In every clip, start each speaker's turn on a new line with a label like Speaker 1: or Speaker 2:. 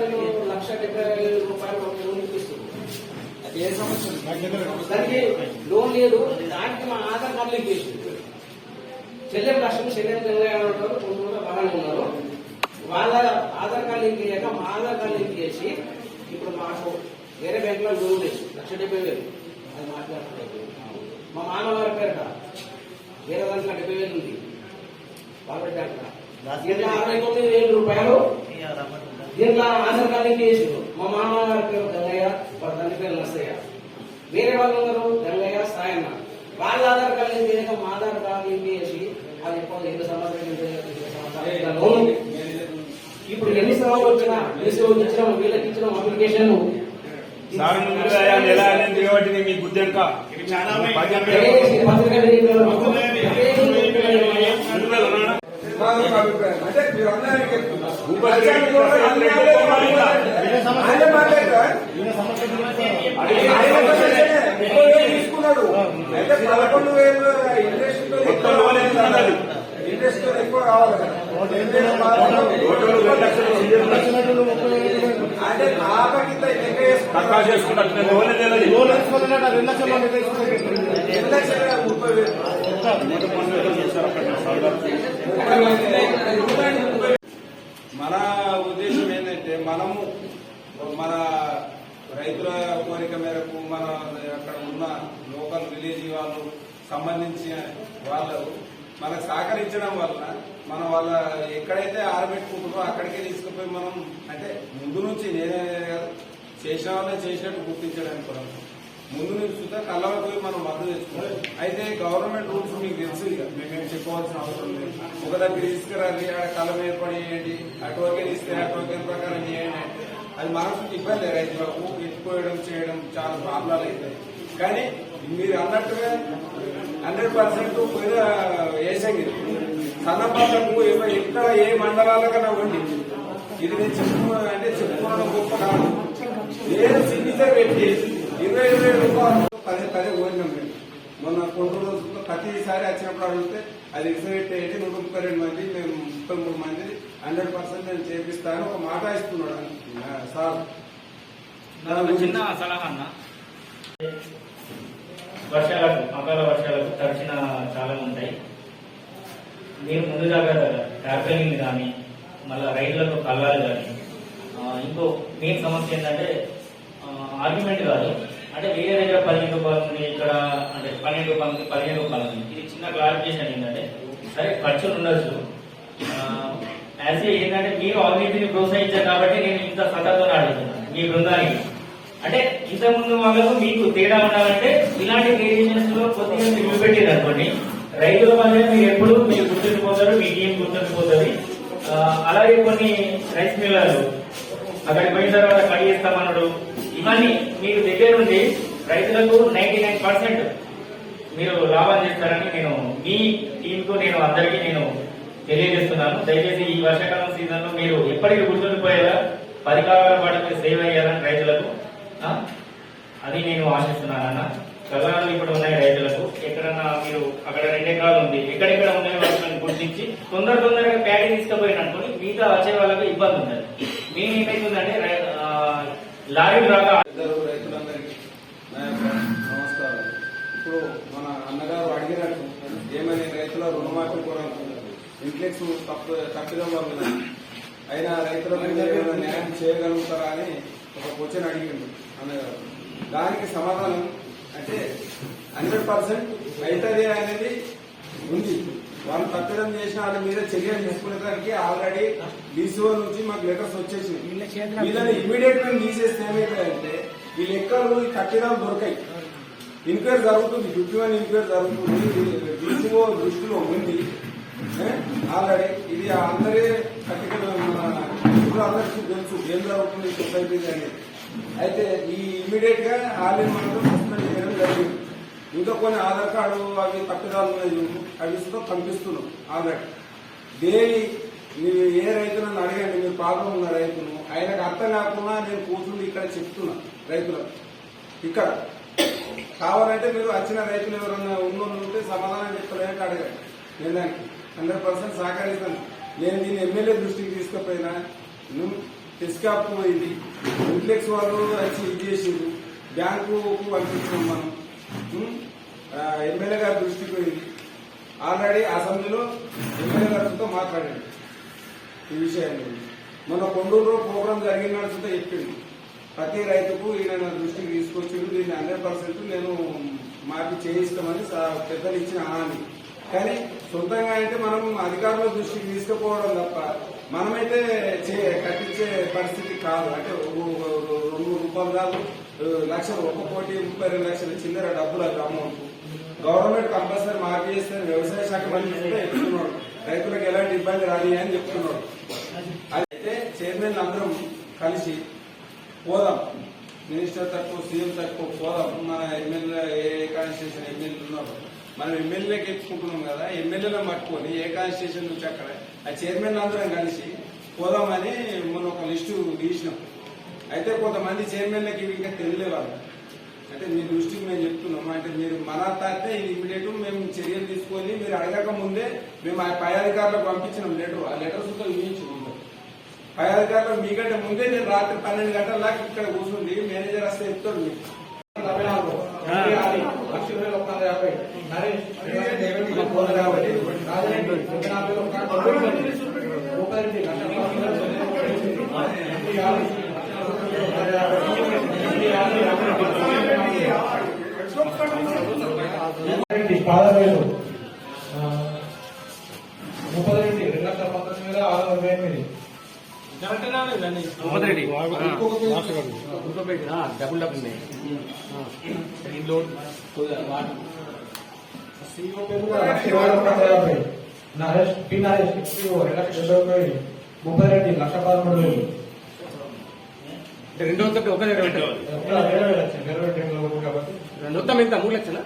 Speaker 1: నేను లక్ష డెబ్బై వేల రూపాయలు ఒక లోన్ ఇప్పిస్తుంది. అది ఏ సమస్య దానికి లోన్ లేదు దానికి మా ఆధార్ కార్డు లింక్ చేసింది చెల్లెం రాష్ట్రం చెల్లెం తెలంగాణ ఉంటారు కొంచెం బాగానే ఉన్నారు. వాళ్ళ ఆధార్ కార్డు లింక్ చేయక మా ఆధార్ కార్డు లింక్ చేసి ఇప్పుడు మాకు వేరే బ్యాంకులో లోన్ లేదు లక్ష డెబ్బై వేలు. అది మాట్లాడుతున్నారు మా మామగారి పేరట వేరే దాంట్లో డెబ్బై వేలు ఉంది. వాళ్ళ దీంట్లో అరవై తొమ్మిది వేల రూపాయలు. దీంట్లో ఆధార్ కార్డు లింక్ చేసిండు మా మామగారి పేరు గంగయ్య వాళ్ళ తండ్రి పేరు నర్సయ్య. వేరే వాళ్ళు ఉన్నారు గంగయ్య సాయన్న. వాళ్ళ ఆధార్ కార్డు లింక్ చేయక మా ఆధార్ కార్డు లింక్ చేసి అది ఎప్పుడు ఎన్ని సంవత్సరాలు. ఇప్పుడు ఎన్ని సంవత్సరాలు వచ్చినా ఎన్ని ఇచ్చినాం వీళ్ళకి ఇచ్చినాం అప్లికేషన్
Speaker 2: సార్ ముందుగా ఎలా అనేది కాబట్టి మీ బుద్ధి ఎంత పది
Speaker 1: పత్రిక
Speaker 2: ఉన్నాడా?
Speaker 3: మాకు అభిప్రాయం అంటే మీరు అందరికీ తీసుకున్నాడు అయితే పదకొండు వేలు ఇండస్ట్రీతో ఎక్కువ కావాలి. అంటే ఆపకింత లెక్క వేసుకున్నాడు.
Speaker 2: తక్కువ చేసుకుంటే లోన్ తెలియదు
Speaker 3: ఎన్ని లక్షలు? ముప్పై వేలు మన ఉద్దేశం ఏంటంటే మనము మన రైతుల కోరిక మేరకు మన అక్కడ ఉన్న లోకల్ విలేజ్ వాళ్ళు సంబంధించిన వాళ్ళు మనకు సహకరించడం వల్ల మనం వాళ్ళ ఎక్కడైతే ఆరబెట్టుకుంటారో అక్కడికే తీసుకుపోయి మనం అంటే ముందు నుంచి నేనే చేసిన వాళ్ళే చేసినట్టు గుర్తించడానికి కూడా ముందు నుంచి చూస్తే కళ్ళలో పోయి మనం మద్దతు తెచ్చుకోవాలి అయితే గవర్నమెంట్ రూల్స్ మీకు తెలుసు ఇక. మేమేం చెప్పవలసిన అవసరం లేదు. ఒక దగ్గర తీసుకురండి ఆడ కళ్ళం ఏర్పడి చేయండి ఆ టోకెన్ ఇస్తే ఆ టోకెన్ ప్రకారం చేయండి అంటే అది మనసుకి ఇబ్బంది రైతులకు ఎత్తుకోవడం చేయడం చాలా ప్రాబ్లాలు అవుతాయి కానీ మీరు అన్నట్టుగా హండ్రెడ్ పర్సెంట్ పోయిన వేసంగి సన్నపాలకు ఎక్కడ ఏ మండలాలకన్నా ఉండి ఇది నేను చెప్పు అంటే చెప్పుకోవడం గొప్ప కాదు. నేను సిగ్నేచర్ పెట్టి ఇరవై ఇరవై రూపాయలు పదే పదే పోయినాం మేము మొన్న కొన్ని రోజుల్లో ప్రతిసారి వచ్చినప్పుడు అడిగితే అది రిజర్వేట్ అయ్యి నూట ముప్పై రెండు మంది మేము ముప్పై మూడు మంది హండ్రెడ్ పర్సెంట్ నేను చేపిస్తాను ఒక మాట ఇస్తున్నాడు సార్
Speaker 4: చిన్న సలహా అన్న వర్షాలకు అకాల వర్షాలకు తడిచిన చాలా ఉంటాయి మీరు ముందు జాగ్రత్తగా ట్యాపింగ్ కానీ మళ్ళీ రైళ్ళలో కళ్ళాలు కానీ ఇంకో మెయిన్ సమస్య ఏంటంటే ఆర్గ్యుమెంట్ కాదు. అంటే వేరే దగ్గర పదిహేను రూపాయలు ఉంది ఇక్కడ అంటే పన్నెండు రూపాయలు పదిహేను రూపాయలు ఉంది. ఇది చిన్న క్లారిఫికేషన్ ఏంటంటే సరే ఖర్చులు ఉండొచ్చు. యాజ్ ఏంటంటే మీరు అవినీతిని ప్రోత్సహించారు కాబట్టి నేను ఇంత సతతో అడుగుతున్నాను మీ బృందానికి. అంటే ఇంతకుముందు వాళ్ళకు మీకు తేడా ఉండాలంటే ఇలాంటి వేరియేషన్స్లో కొద్దిగా మీరు అనుకోండి. రైతుల మధ్య మీరు ఎప్పుడు మీరు గుర్తుండిపోతారు మీ టీం గుర్తుండిపోతుంది. అలాగే కొన్ని రైస్ మిల్లర్లు అక్కడికి పోయిన తర్వాత కడిగేస్తామన్నాడు. ఇవన్నీ మీకు దగ్గరుండి రైతులకు నైన్టీ నైన్ పర్సెంట్ మీరు లాభం చేస్తారని నేను మీ టీం కు నేను అందరికీ నేను తెలియజేస్తున్నాను. దయచేసి ఈ వర్షాకాలం సీజన్లో మీరు ఎప్పటికీ గుర్తుండిపోయేలా పది కాలాల పాటు మీరు సేవ్ అయ్యారని రైతులకు అది నేను ఆశిస్తున్నాను అన్న. కళ్ళాలు ఇప్పుడు ఉన్నాయి రైతులకు. ఎక్కడన్నా మీరు అక్కడ రెండు ఎకరాలు ఉంది ఎక్కడెక్కడ ఉన్నాయి వాళ్ళని గుర్తించి తొందర తొందరగా ప్యాడీ తీసుకుపోయిన అనుకోని మిగతా వచ్చే వాళ్ళకి ఇబ్బంది ఉంటుంది మేము ఏమైతుందంటే ఉందంటే లారీలు రాక
Speaker 3: ఇద్దరు రైతులందరికీ నమస్కారం. ఇప్పుడు మన అన్నగారు అడిగినట్టు ఏమని రైతుల రుణమాఫీ కూడా ఇంట్లెక్స్ తప్పు తప్పిదం వల్ల అయినా రైతులకు ఏమైనా న్యాయం చేయగలుగుతారా అని ఒక క్వశ్చన్ అడిగిండు అన్నగారు. దానికి సమాధానం అంటే హండ్రెడ్ పర్సెంట్ అవుతుంది అనేది ఉంది. వాళ్ళు తప్పిదం చేసిన వాళ్ళ మీద చర్యలు తీసుకునేదానికి ఆల్రెడీ డీసీఓ నుంచి మాకు లెటర్స్ వచ్చేసి వీళ్ళని ఇమీడియట్గా తీసేస్తే ఏమైతుందంటే ఈ లెక్కలు ఈ దొరకాయి. ఎంక్వైరీ జరుగుతుంది ఫిఫ్టీ వన్ ఎంక్వైరీ జరుగుతుంది డీసీఓ దృష్టిలో ఉంది. ఆల్రెడీ ఇది అందరి కట్టికలు మన ఇప్పుడు అందరికీ తెలుసు ఏం జరుగుతుంది సొసైటీ అనేది. అయితే ఈ ఇమీడియట్గా ఆల్రెడీ మనకు సస్పెండ్ చేయడం జరిగింది. ఇంకా కొన్ని ఆధార్ కార్డు అవి తప్పిదాలు అవి ఇస్తూ పంపిస్తున్నాం ఆల్రెడీ డైలీ మీరు ఏ రైతులను అడగండి మీరు పాపం ఉన్న రైతును ఆయనకు అర్థం కాకుండా నేను కూర్చుండి ఇక్కడ చెప్తున్నా రైతులకు. ఇక్కడ కావాలంటే మీరు వచ్చిన రైతులు ఎవరన్నా ఉన్నోళ్ళు ఉంటే సమాధానం చెప్తారంటే అడగండి. నేను దానికి హండ్రెడ్ పర్సెంట్ సహకరిస్తాను. నేను దీన్ని ఎమ్మెల్యే దృష్టికి తీసుకుపోయినా నువ్వు టెస్కాప్ ఇంప్లెక్స్ వాళ్ళు వచ్చి ఇది చేసిండు బ్యాంకుకు పంపించాం మనం. ఎమ్మెల్యే గారి దృష్టికి పోయింది ఆల్రెడీ అసెంబ్లీలో ఎమ్మెల్యే గారితో మాట్లాడండి ఈ విషయాన్ని. మొన్న కొండూరులో ప్రోగ్రాం జరిగిన నడుచుంటే చెప్పింది ప్రతి రైతుకు ఈయన దృష్టికి తీసుకొచ్చిండు దీన్ని హండ్రెడ్ పర్సెంట్ నేను మార్పు చేయిస్తామని పెద్దలు ఇచ్చిన హామీ. కానీ సొంతంగా అంటే మనం అధికారుల దృష్టికి తీసుకుపోవడం తప్ప మనమైతే చే- కట్టించే పరిస్థితి కాదు. అంటే ఓ- లక్షలు ఒక కోటి ముప్పై రెండు లక్షల చిల్లర డబ్బులు అది అమౌంట్ గవర్నమెంట్ కంపల్సరీ మార్పు చేస్తే వ్యవసాయ శాఖ మంత్రి కూడా చెప్తున్నాడు. రైతులకు ఎలాంటి ఇబ్బంది రాని అని చెప్తున్నాడు. అయితే చైర్మన్ అందరం కలిసి పోదాం. మినిస్టర్ తక్కువ సీఎం తక్కువ పోదాం. మన ఎమ్మెల్యే ఏ కాన్స్టిట్యూషన్ ఎమ్మెల్యే ఉన్నారు. మనం ఎమ్మెల్యేకి ఎత్తుకుంటున్నాం కదా ఎమ్మెల్యేలను పట్టుకొని ఏ కాన్స్టిట్యూషన్ నుంచి అక్కడ ఆ చైర్మన్ అందరం కలిసి పోదామని మొన్న ఒక లిస్టు అయితే కొంతమంది చైర్మన్లకి ఇవి ఇంకా తెలియలేదు అంటే మీ దృష్టికి మేము చెప్తున్నాం అంటే మీరు మన తాతే ఇమీడియట్ మేము చర్యలు తీసుకొని మీరు అడగక ముందే మేము ఆ పై అధికారులకు పంపించినాం లెటర్ ఆ లెటర్ సుతా ఇచ్చుకుంటాం పై అధికారులు మీకంటే ముందే నేను రాత్రి పన్నెండు గంటల దాకా ఇక్కడ కూర్చుంది మేనేజర్ వస్తే చెప్తాడు మీకు
Speaker 5: కాబట్టి నాలుగు నలభై ఆరు, లక్ష ఇరవై ఒక వంద యాభై నరేష్ ఒక వంద యాభై రాజరెడ్డి ఒక నలభై ఒక వంద రూపాయలు లక్ష ఎనభై ఆరు, వంద యాభై, ఎనభై ఆరు, యాభై. రెడ్డి పాదవేలు ముప్పై రెడ్డి రెండు లక్షల పంతొమ్మిది వేల ఆరు వందల ఎనిమిది
Speaker 1: డబుల్ డబుల్ ఉన్నాయి
Speaker 5: సీఓ పేరు లక్ష ఇరవై ఒక వంద యాభై నరేష్ పి నరేష్ సీఓ రెండు లక్షల డెబ్బై వేలు ముప్పై రెడ్డి లక్ష పదమూడు వేలు
Speaker 1: రెండు. వందల. ఒక దగ్గర
Speaker 5: రెండు
Speaker 1: ఎంత మూడు లక్షల?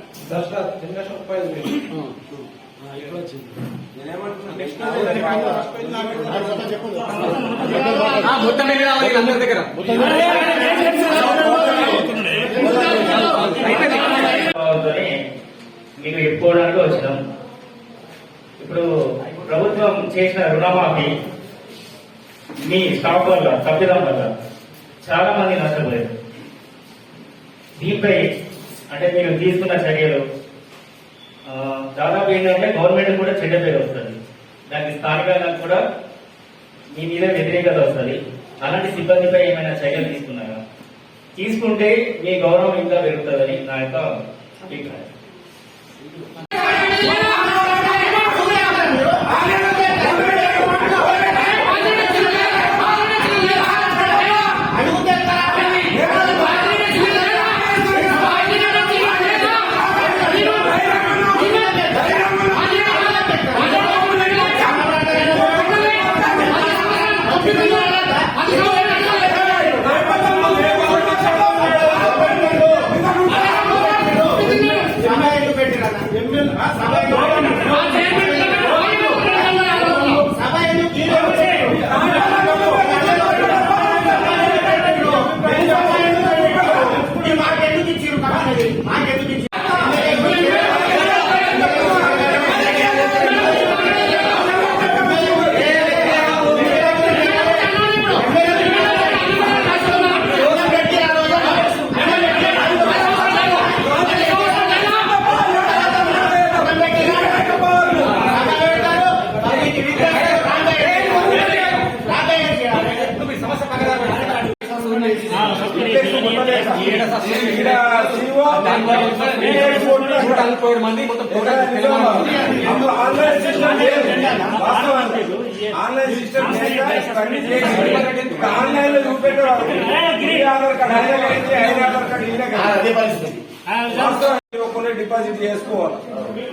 Speaker 1: మొత్తం ఎన్ని రావాలి అందరి దగ్గర?
Speaker 6: మీకు చెప్పుకోవడానికి వచ్చినాం. ఇప్పుడు ప్రభుత్వం చేసిన రుణమాఫీ మీ స్టాక్ వల్ల తప్పిదం వల్ల చాలా మంది నష్టపోయారు. దీనిపై అంటే మీరు తీసుకున్న చర్యలు దాదాపు ఏంటంటే గవర్నమెంట్ కూడా చెడ్డ పేరు వస్తుంది. దానికి స్థానికంగా కూడా మీ మీద వ్యతిరేకత వస్తుంది. అలాంటి సిబ్బందిపై ఏమైనా చర్యలు తీసుకున్నారా? తీసుకుంటే మీ గౌరవం ఇంకా పెరుగుతుందని నా యొక్క అభిప్రాయం.
Speaker 3: ఆన్లైన్ సిస్టమ్ ఆన్లైన్లో చూపెట్టేవారు Aadhaar card Aadhaar card deposit చేసుకోవాలి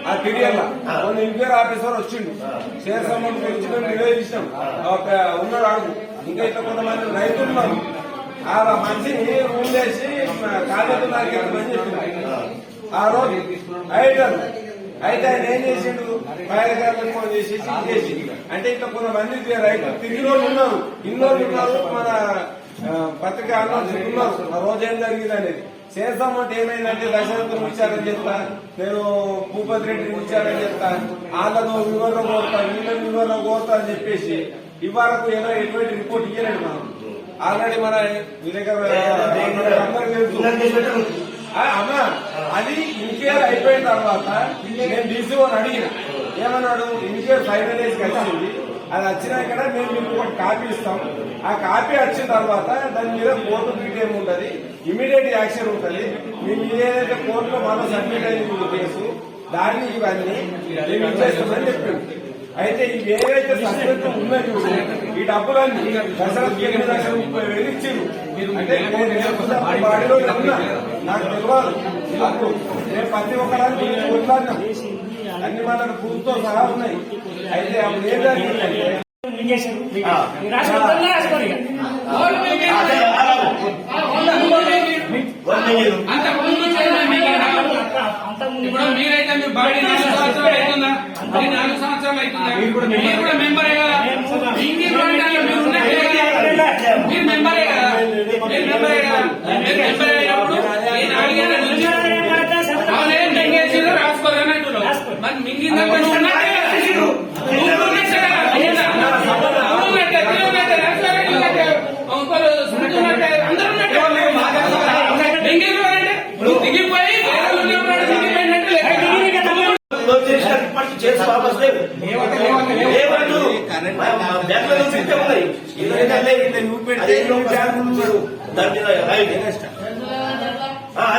Speaker 3: ఆ టీడీఎల్ కొన్ని ఇంకేర్ ఆఫీసర్ వచ్చిండు షేర్ అమౌంట్ గురించి ఉన్నాడు ఆడుకు ఇంకా ఇట్లా కొంతమంది రైతులు ఉన్నారు ఆ మనిషిని ఉండేసి చేసి కాలేజీ నాకెళ్ళమని చెప్పింది ఆ రోజు ఐటర్ అయితే ఆయన ఏం చేసిండు? కార్యకర్తలకు ఫోన్ చేసి చేసి. అంటే ఇట్లా కొంతమంది రైతులు తిరిగి రోజు ఉన్నారు. ఇన్ని ఉన్నారు మన ఆ, పత్రిక ఉన్నారు. ఆ రోజు ఏం జరిగింది అనేది. చేస్తామంటే ఏమైందంటే దశరథం విచారణ చెప్తా నేను భూపతి రెడ్డిని విచారణ చెప్తా వాళ్ళను వివరణ కోరుతా వీళ్ళని వివరణ కోరుతా అని చెప్పేసి ఇవాళకు ఏదో ఎటువంటి రిపోర్ట్ ఇయ్యలేదు మనం. ఆల్రెడీ మన మీ దగ్గర అమ్మా అది ఇన్కేర్ అయిపోయిన తర్వాత నేను డీసీఓని అడిగిన. ఏమన్నాడు? ఇన్కేర్ ఫైనల్ డేస్కి వచ్చింది అది వచ్చినాక మేము మీకు ఒక కాపీ ఇస్తాం. ఆ కాపీ వచ్చిన తర్వాత దాని మీద కోర్టు డీటెయిల్ ఉంటుంది. ఇమీడియట్ యాక్షన్ ఉంటుంది. మేము ఏదైతే కోర్టులో మనం సబ్మిట్ అయింది కేసు దాన్ని ఇవన్నీ మేము ఇచ్చేస్తామని చెప్పింది అయితే ఇవి ఏవైతే సస్పెన్స్ ఉన్నాయో ఈ డబ్బులన్నీ దశరథ్ ఎనిమిది లక్షల ముప్పై వేలు ఇచ్చిండు అంటే బాడీలో ఉన్నా నాకు తెలియదు అప్పుడు నేను ప్రతి ఒక్కదాన్ని కొట్లాడినా. అన్ని మనకు పూర్తితో సహా ఉన్నాయి. అయితే అప్పుడు ఏం జరిగిందంటే
Speaker 7: ఇప్పుడు మీరైతే మీ బాడీ నాలుగు సంవత్సరాలు అవుతుందా. మీరు కూడా మెంబరే కదా. బాడీ దాంట్లో మీరు ఉన్నట్టే కదా. మీరు మెంబరే కదా. మీరు మెంబరే కదా. మీరు మెంబర్ అయినప్పుడు అవునే మింగేసిరు రాసుకోరని అంటున్నావు మరి మింగిందంటే నువ్వు ఉన్నట్టే కదా నువ్వు ఉన్నట్టే కదా నువ్వు ఉన్నట్టే నువ్వు ఉన్నట్టే రాసుకోరే ఉన్నట్టే ఇంకోరు సున్నట్టు ఉన్నట్టే అందరూ ఉన్నట్టే మింగిరు అంటే నువ్వు దిగిపోయి వేరే ఉన్నప్పుడు దిగిపోయినట్టు లెక్క
Speaker 8: క్లోజ్ చేసిన ఇప్పటికి చేసి వాపస్ లేదు లేవంటూ బ్యాంకులో నుంచి ఇస్తే ఉన్నాయి ఏదైనా లేదు. అదే ఇంట్లో బ్యాంకు ఉన్నాడు. దాని మీద రైట్.